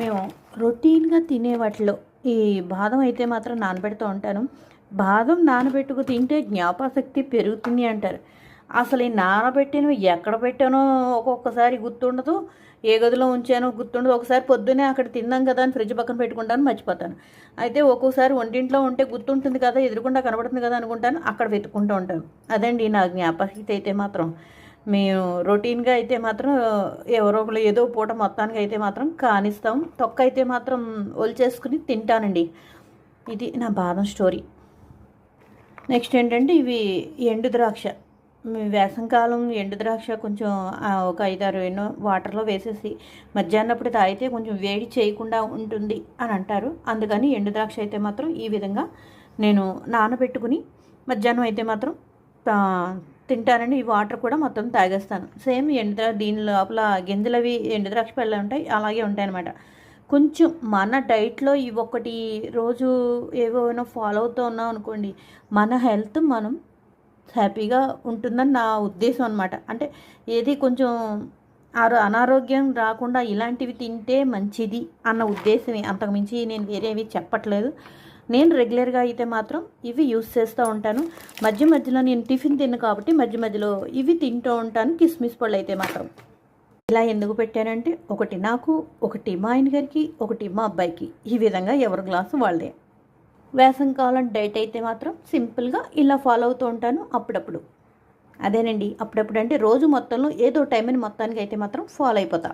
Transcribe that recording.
మేము రొటీన్గా తినే వాటిలో ఈ బాదం అయితే మాత్రం నానబెడుతూ ఉంటాను. బాదం నానబెట్టుకు తింటే జ్ఞాపశక్తి పెరుగుతుంది అంటారు. అసలు ఈ నానబెట్టిన ఎక్కడ పెట్టానో ఒక్కొక్కసారి గుర్తుండదు. ఏ గదిలో ఉంచానో గుర్తుండదు. ఒకసారి పొద్దునే అక్కడ తిన్నాం కదా అని ఫ్రిడ్జ్ పక్కన పెట్టుకుంటాను మర్చిపోతాను. అయితే ఒక్కోసారి వంటింట్లో ఉంటే గుర్తుంటుంది కదా ఎదురుకుండా కనబడుతుంది కదా అనుకుంటాను అక్కడ వెతుక్కుంటూ ఉంటాను. అదండి నా జ్ఞాపశక్తి అయితే మాత్రం. మేము రొటీన్గా అయితే మాత్రం ఎవరో ఒకరు ఏదో పూట మొత్తానికి అయితే మాత్రం కానిస్తాం. తొక్క అయితే మాత్రం ఒలిచేసుకుని తింటానండి. ఇది నా బాదం స్టోరీ నెక్స్ట్ ఏంటంటే ఇవి ఎండు ద్రాక్ష. వేసంకాలం ఎండు ద్రాక్ష కొంచెం ఒక ఐదారు ఎన్నో వాటర్లో వేసేసి మధ్యాహ్నప్పుడు తాగితే కొంచెం వేడి చేయకుండా ఉంటుంది అని అంటారు. అందుకని ఎండు ద్రాక్ష అయితే మాత్రం ఈ విధంగా నేను నానబెట్టుకుని మధ్యాహ్నం అయితే మాత్రం తింటానని తింటానండి ఈ వాటర్ కూడా మొత్తం తాగేస్తాను. సేమ్ ఎండు దీని లోపల గింజలవి ఎండుద్రాక్ష ఎండు ద్రాక్ష పళ్ళు ఉంటాయి అలాగే ఉంటాయి అనమాట కొంచెం మన డైట్లో ఇవి ఒకటి రోజు ఏవో ఫాలో అవుతూ ఉన్నాం అనుకోండి మన హెల్త్ మనం హ్యాపీగా ఉంటుందని నా ఉద్దేశం అనమాట అంటే ఏది కొంచెం ఆరో అనారోగ్యం రాకుండా ఇలాంటివి తింటే మంచిది అన్న ఉద్దేశమే. అంతకుమించి నేను వేరేవి చెప్పట్లేదు. నేను రెగ్యులర్గా అయితే మాత్రం ఇవి యూస్ చేస్తూ ఉంటాను. మధ్య మధ్యలో నేను టిఫిన్ తిన్ను కాబట్టి మధ్య మధ్యలో ఇవి తింటూ ఉంటాను కిస్మిస్ పళ్ళు అయితే మాత్రం. ఇలా ఎందుకు పెట్టానంటే ఒకటి నాకు ఒకటి మా ఆయన గారికి ఒకటి మా అబ్బాయికి. ఈ విధంగా ఎవరి గ్లాసు వాళ్ళదే వేసంకాలం డైట్ అయితే మాత్రం సింపుల్గా ఇలా ఫాలో అవుతూ ఉంటాను అప్పుడప్పుడు. అదేనండి అప్పుడప్పుడు అంటే రోజు మొత్తంలో ఏదో టైం అని మొత్తానికి అయితే మాత్రం ఫాలో అయిపోతా.